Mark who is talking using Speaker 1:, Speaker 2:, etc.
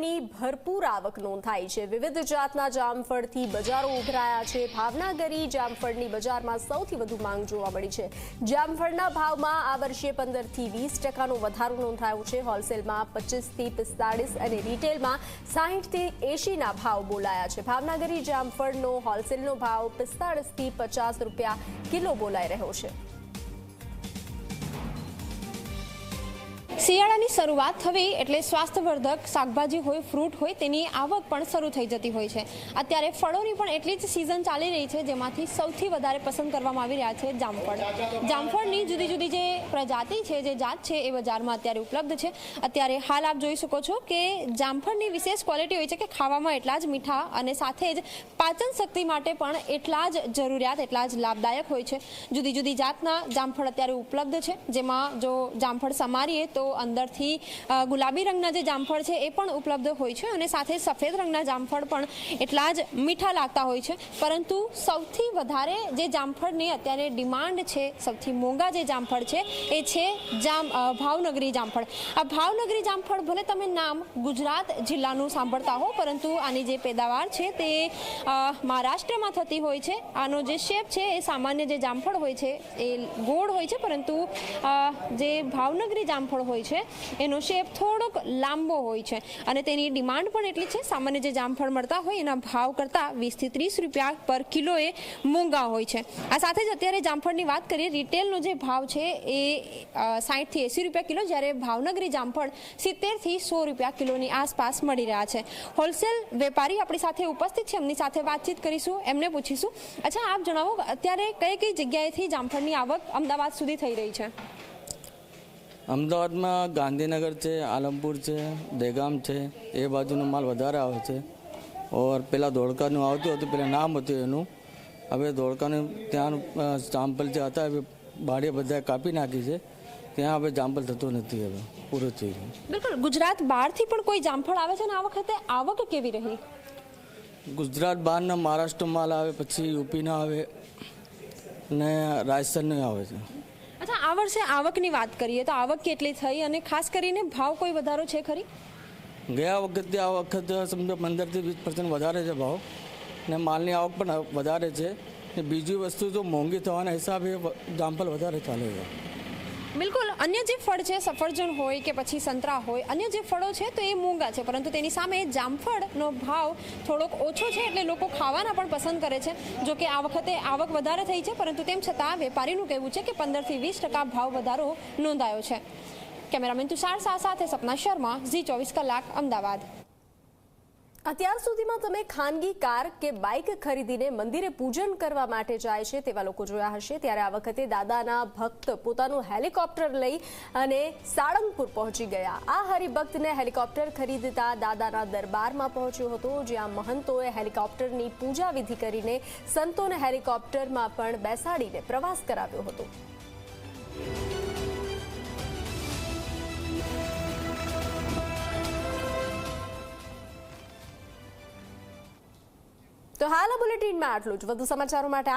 Speaker 1: જામફળની ભરપૂર આવક નોંધાઈ છે. વિવિધ જાતના જામફળથી બજારો ઉભરાયા છે. ભાવનગરી જામફળની બજારમાં સૌથી વધુ માંગ જોવા મળી છે. જામફળના ભાવમાં આ વર્ષે પંદરથી વીસ ટકાનો વધારો નોંધાયો છે. હોલસેલમાં પચીસથી પિસ્તાળીસ અને રિટેલમાં સાહીઠથી એંશીના ભાવ બોલાયા છે. ભાવનગરી જામફળનો હોલસેલનો ભાવ પિસ્તાળીસથી પચાસ રૂપિયા કિલો બોલાઈ રહ્યો છે.
Speaker 2: શિયાળાની શરૂઆત થવી એટલે સ્વાસ્થ્યવર્ધક શાકભાજી હોય, ફ્રૂટ હોય, તેની આવક પણ શરૂ થઈ જતી હોય છે. અત્યારે ફળોની પણ એટલી જ સિઝન ચાલી રહી છે, જેમાંથી સૌથી વધારે પસંદ કરવામાં આવી રહ્યા છે જામફળ. જામફળની જુદી જુદી જે પ્રજાતિ છે, જે જાત છે, એ બજારમાં અત્યારે ઉપલબ્ધ છે. અત્યારે હાલ આપ જોઈ શકો છો કે જામફળની વિશેષ ક્વોલિટી હોય છે કે ખાવામાં એટલા જ મીઠા અને સાથે જ પાચન શક્તિ માટે પણ એટલા જ જરૂરિયાત, એટલા જ લાભદાયક હોય છે. જુદી જુદી જાતના જામફળ અત્યારે ઉપલબ્ધ છે. જેમાં જો જામફળ સમારીએ તો અંદરથી ગુલાબી રંગના જે જામફળ છે એ પણ ઉપલબ્ધ હોય છે અને સાથે સફેદ રંગના જામફળ પણ એટલા જ મીઠા લાગતા હોય છે. પરંતુ સૌથી વધારે જે જામફળની અત્યારે ડિમાન્ડ છે, સૌથી મોંઘા જે જામફળ છે, એ છે જામ ભાવનગરી જામફળ. આ ભાવનગરી જામફળ ભલે તમે નામ ગુજરાત જિલ્લાનું સાંભળતા હો, પરંતુ આની જે પેદાવાર છે તે મહારાષ્ટ્રમાં થતી હોય છે. આનો જે શેપ છે એ સામાન્ય જે જામફળ હોય છે એ ગોળ હોય છે, પરંતુ જે ભાવનગરી જામફળ હોય છે, એનો શેપ થોડોક લાંબો હોય છે. અને તેની ડિમાન્ડ પણ એટલી છે. સામાન્ય જે જામફળ મળતા હોય એના ભાવ કરતાં વીસથી ત્રીસ રૂપિયા પર કિલોએ મોંઘા હોય છે. આ સાથે જ અત્યારે જામફળની વાત કરીએ, રિટેલનો જે ભાવ છે એ સાઠથી એંસી રૂપિયા કિલો, જ્યારે ભાવનગરી જામફળ સિત્તેરથી સો રૂપિયા કિલોની આસપાસ મળી રહ્યા છે. હોલસેલ વેપારી આપણી સાથે ઉપસ્થિત છે. એમની સાથે વાતચીત કરીશું એમને પૂછીશું. અચ્છા આપ જણાવો અત્યારે કઈ કઈ જગ્યાએથી જામફળની આવક અમદાવાદ સુધી થઈ રહી છે?
Speaker 3: અમદાવાદમાં ગાંધીનગર છે આલમપુર છે દેગામ છે એ બાજુનો માલ વધારે આવે છે. ઓર પેલા ધોળકાનું આવતું હતું પેલા નામ હતું એનું. હવે ધોળકાનું ત્યાં જામ્પલ જે હતા હવે બાળીએ બધા કાપી નાખી છે. ત્યાં હવે જામ્પલ થતું નથી હવે પૂરું થઈ ગયું.
Speaker 2: બિલકુલ ગુજરાત બહારથી પણ કોઈ જામફળ આવે છે ને? આ વખતે આવક કેવી રહી?
Speaker 3: ગુજરાત બહારના મહારાષ્ટ્ર માલ આવે પછી યુપીના આવે ને રાજસ્થાનનો આવે છે.
Speaker 2: અચ્છા આ વર્ષે આવકની વાત કરીએ તો આવક કેટલી થઈ અને ખાસ કરીને ભાવ કોઈ વધારો છે ખરી?
Speaker 3: ગયા વખતે આ વખત સમજો પંદરથી વીસ પર્સન્ટ વધારે છે ભાવ ને માલની આવક પણ વધારે છે ને બીજી વસ્તુ તો મોંઘી થવાના હિસાબે જામફળ વધારે ચાલે છે.
Speaker 2: બિલકુલ. અન્ય જે ફળ છે, સફરજન હોય કે પછી સંતરા હોય, અન્ય જે ફળો છે તો એ મોંઘા છે, પરંતુ તેની સામે જામફળનો ભાવ થોડોક ઓછો છે એટલે લોકો ખાવાના પણ પસંદ કરે છે. જો કે આ વખતે આવક વધારે થઈ છે, પરંતુ તેમ છતાં વેપારીનું કહેવું છે કે પંદરથી વીસ ટકા ભાવ વધારો નોંધાયો છે. કેમેરામેન તુષાર શાહ સાથે સપના શર્મા, ઝી ચોવીસ કલાક, અમદાવાદ.
Speaker 1: અત્યાર સુધીમાં તમે ખાનગી કાર કે બાઇક ખરીદીને મંદિરે પૂજન કરવા માટે જાય છે તેવા લોકો જોયા હશે. ત્યારે આ વખતે દાદાના ભક્ત પોતાનું હેલિકોપ્ટર લઈ અને સાળંગપુર પહોંચી ગયા. આ હરિભક્તને હેલિકોપ્ટર ખરીદતા દાદાના દરબારમાં પહોંચ્યો હતો, જ્યાં મહંતોએ હેલિકોપ્ટરની પૂજા વિધિ કરીને સંતોને હેલિકોપ્ટરમાં પણ બેસાડીને પ્રવાસ કરાવ્યો હતો. તો હાલ બુલેટિનમાં આટલું જ. વધુ સમાચારો માટે